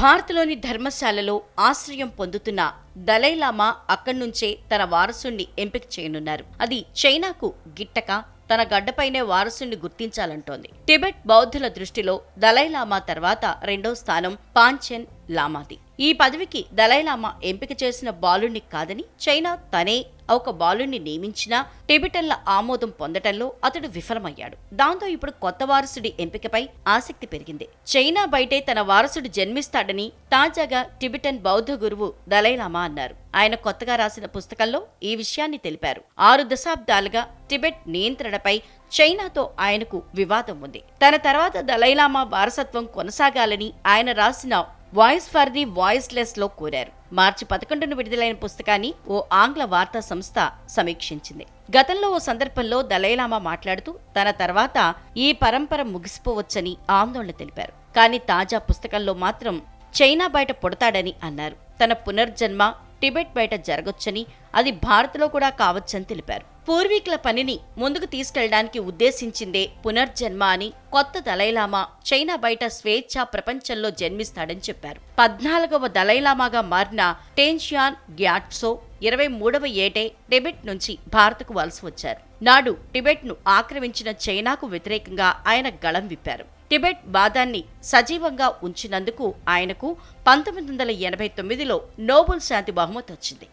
భారత్లోని ధర్మశాలలో ఆశ్రయం పొందుతున్న దలైలామా అక్కడి నుంచే తన వారసుణ్ణి ఎంపిక చేయనున్నారు. అది చైనాకు గిట్టక తన గడ్డపైనే వారసుని గుర్తించాలంటోంది. టిబెట్ బౌద్ధుల దృష్టిలో దలైలామా తర్వాత రెండో స్థానం పాంచెన్ లామాది. ఈ పదవికి దలైలామా ఎంపిక చేసిన బాలుణ్ణి కాదని చైనా తనే ఒక బాలుణ్ణి నియమించినా టిబెటన్ల ఆమోదం పొందటంలో అతడు విఫలమయ్యాడు. దాంతో ఇప్పుడు కొత్త వారసుడి ఎంపికపై ఆసక్తి పెరిగింది. చైనా బయటే తన వారసుడు జన్మిస్తాడని తాజాగా టిబెటన్ బౌద్ధ గురువు దలైలామా అన్నారు. ఆయన కొత్తగా రాసిన పుస్తకంలో ఈ విషయాన్ని తెలిపారు. ఆరు దశాబ్దాలుగా టిబెట్ నియంత్రణపై చైనాతో ఆయనకు వివాదం ఉంది. తన తర్వాత దలైలామా వారసత్వం కొనసాగాలని ఆయన రాసిన వాయిస్ ఫర్ ది వాయిస్లెస్లో కోరారు. మార్చి పదకొండున విడుదలైన పుస్తకాన్ని ఓ ఆంగ్ల వార్తా సంస్థ సమీక్షించింది. గతంలో ఓ సందర్భంలో దలైలామా మాట్లాడుతూ తన తర్వాత ఈ పరంపర ముగిసిపోవచ్చని ఆందోళన తెలిపారు. కానీ తాజా పుస్తకంలో మాత్రం చైనా బయట పుడతాడని అన్నారు. తన పునర్జన్మ టిబెట్ బయట జరగొచ్చని అది భారత్లో కూడా కావచ్చని తెలిపారు. పూర్వీకుల పనిని ముందుకు తీసుకెళ్ళడానికి ఉద్దేశించిందే పునర్జన్మ అని కొత్త దలైలామా చైనా బయట స్వేచ్ఛ ప్రపంచంలో జన్మిస్తాడని చెప్పారు. పద్నాలుగవ దలైలామాగా మారిన టెన్షియాన్ గ్యాట్సో ఇరవై మూడవ ఏటే టిబెట్ నుంచి భారత్కు వలస వచ్చారు. నాడు టిబెట్ను ఆక్రమించిన చైనాకు వ్యతిరేకంగా ఆయన గళం విప్పారు. టిబెట్ వాదాన్ని సజీవంగా ఉంచినందుకు ఆయనకు పంతొమ్మిది వందల ఎనభై తొమ్మిదిలో నోబెల్ శాంతి బహుమతి వచ్చింది.